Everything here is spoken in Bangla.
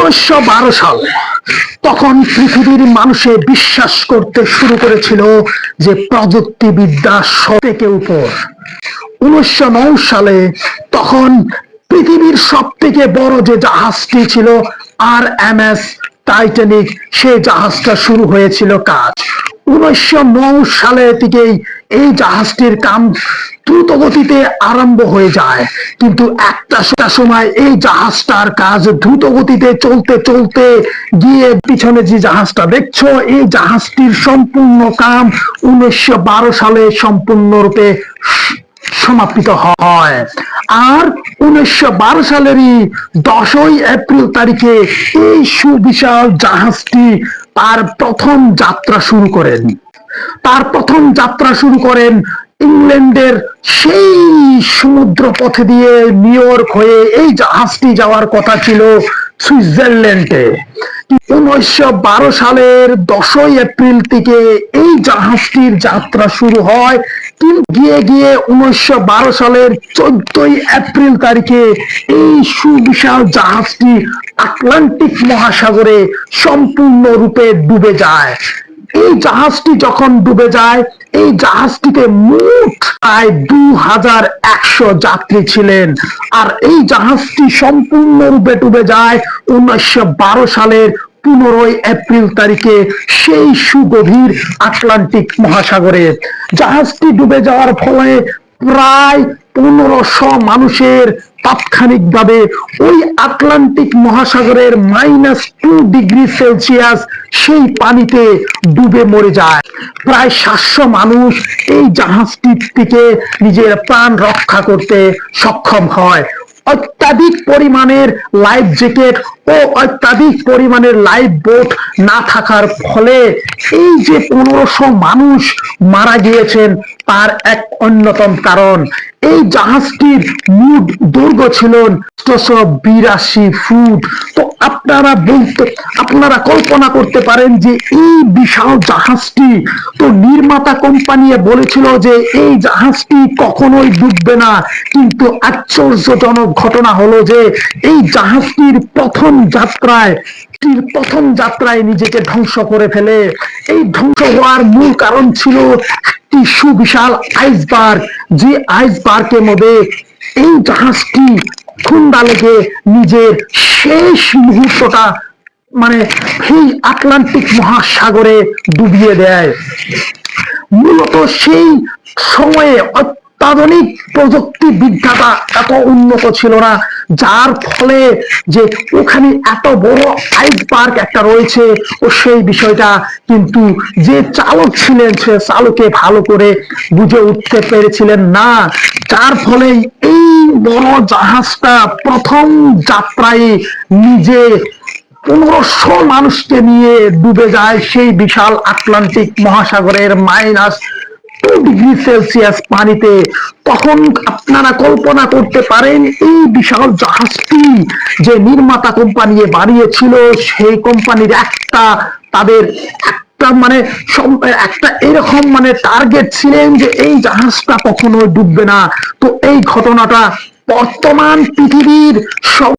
উনিশশো বারো সাল, তখন পৃথিবীর মানুষে বিশ্বাস করতে শুরু করেছিল যে প্রযুক্তিবিদ্যা সব থেকে উপর। উনিশশো নয় সালে তখন পৃথিবীর সব থেকে বড় যে জাহাজটি ছিল, আর এম এস টাইটানিক, সেই জাহাজটা শুরু হয়েছিল কাজ। উনিশশো নয় সালে থেকেই এই জাহাজটির কাম দ্রুত গতিতে আরম্ভ হয়ে যায়। কিন্তু একটা সময় এই জাহাজটার কাজ দ্রুত গতিতে চলতে চলতে গিয়ে পিছনে যে জাহাজটা দেখছ, এই জাহাজটির সম্পূর্ণ কাম উনিশশো সালে সম্পূর্ণরূপে সমাপ্ত হয়। আর উনিশশো বারো সালেরই দশই এপ্রিল তারিখে এই সুবিশাল জাহাজটি তার প্রথম যাত্রা শুরু করেন। তার প্রথম যাত্রা শুরু করেন ইংল্যান্ডের সেই সমুদ্র পথে দিয়ে নিউ ইয়র্ক হয়ে এই জাহাজটি যাওয়ার কথা ছিল সুইজারল্যান্ডে। উনিশশো বারো সালের দশই এপ্রিল থেকে এই জাহাজটির যাত্রা শুরু হয়। কিন্তু গিয়ে গিয়ে উনিশশো বারো সালের চোদ্দই এপ্রিল তারিখে এই সুবিশাল জাহাজটি আটলান্টিক মহাসাগরে সম্পূর্ণরূপে ডুবে যায়। এই জাহাজটি যখন ডুবে যায়, এই জাহাজটিতে মোট প্রায় দু হাজার একশো যাত্রী ছিলেন। আর এই জাহাজটি সম্পূর্ণরূপে ডুবে যায় উনিশশো বারো সালের পনেরোই এপ্রিল তারিখে সেই সুগভীর আটলান্টিক মহাসাগরে। জাহাজটি ডুবে যাওয়ার ফলে প্রায় পনেরোশো মানুষের তাৎক্ষণিকভাবে ওই আটলান্টিক মহাসাগরের মাইনাস টু ডিগ্রি সেলসিয়াস সেই পানিতে ডুবে মরে যায়। প্রায় সাতশো মানুষ এই জাহাজটির থেকে নিজের প্রাণ রক্ষা করতে সক্ষম হয়। অত্যাধিক পরিমাণের লাইফ জ্যাকেট ও অত্যাধিক পরিমাণের লাইফ বোট না থাকার ফলে এই যে পনেরোশো মানুষ মারা গিয়েছেন তার এক অন্যতম কারণ। এই জাহাজটির মুড দৈর্ঘ্য ছিল বিরাশি ফুট। তো আপনারা বলতে, আপনারা কল্পনা করতে পারেন যে এই বিশাল জাহাজটি তো নির্মাতা কোম্পানি বলেছিল যে এই জাহাজটি কখনোই ডুববে না। কিন্তু আশ্চর্যজনক ঘটনা হলো যে এই জাহাজটির প্রথম যাত্রায় প্রথম যাত্রায় নিজেকে ধ্বংস করে ফেলে। এই ধ্বংস হওয়ার মূল কারণ ছিল একটি সুবিশাল আইসবার্গ। যে আইসবার্গের মধ্যে এই জাহাজটি খুন্ডা লেগে নিজের শেষ মুহূর্তটা মানে সেই আটলান্টিক মহাসাগরে ডুবিয়ে দেয়। মূলত সেই সময়ে অত্যাধুনিক প্রযুক্তি বিদ্যাটা এত উন্নত ছিল না, যার ফলে যে ওখানে এত বড় আইস পার্ক একটা রয়েছে, ও সেই বিষয়টা কিন্তু যে চালক ছিলেন সে চালকে ভালো করে বুঝে উঠতে পেরেছিলেন না। যার ফলে এই বড় জাহাজটা প্রথম যাত্রায় নিজে পনেরোশো মানুষকে নিয়ে ডুবে যায় সেই বিশাল আটলান্টিক মহাসাগরের মাইনাস টু ডিগ্রি সেলসিয়াস পানিতে তখন আপনারা কল্পনা করতে পারেন, এই বিশাল জাহাজটি যে নির্মাতা কোম্পানি বানিয়েছিল, সেই কোম্পানির একটা তাদের একটা মানে একটা এরকম মানে টার্গেট ছিলেন যে এই জাহাজটা কখনো ডুববে না। তো এই ঘটনাটা বর্তমান পৃথিবীর সব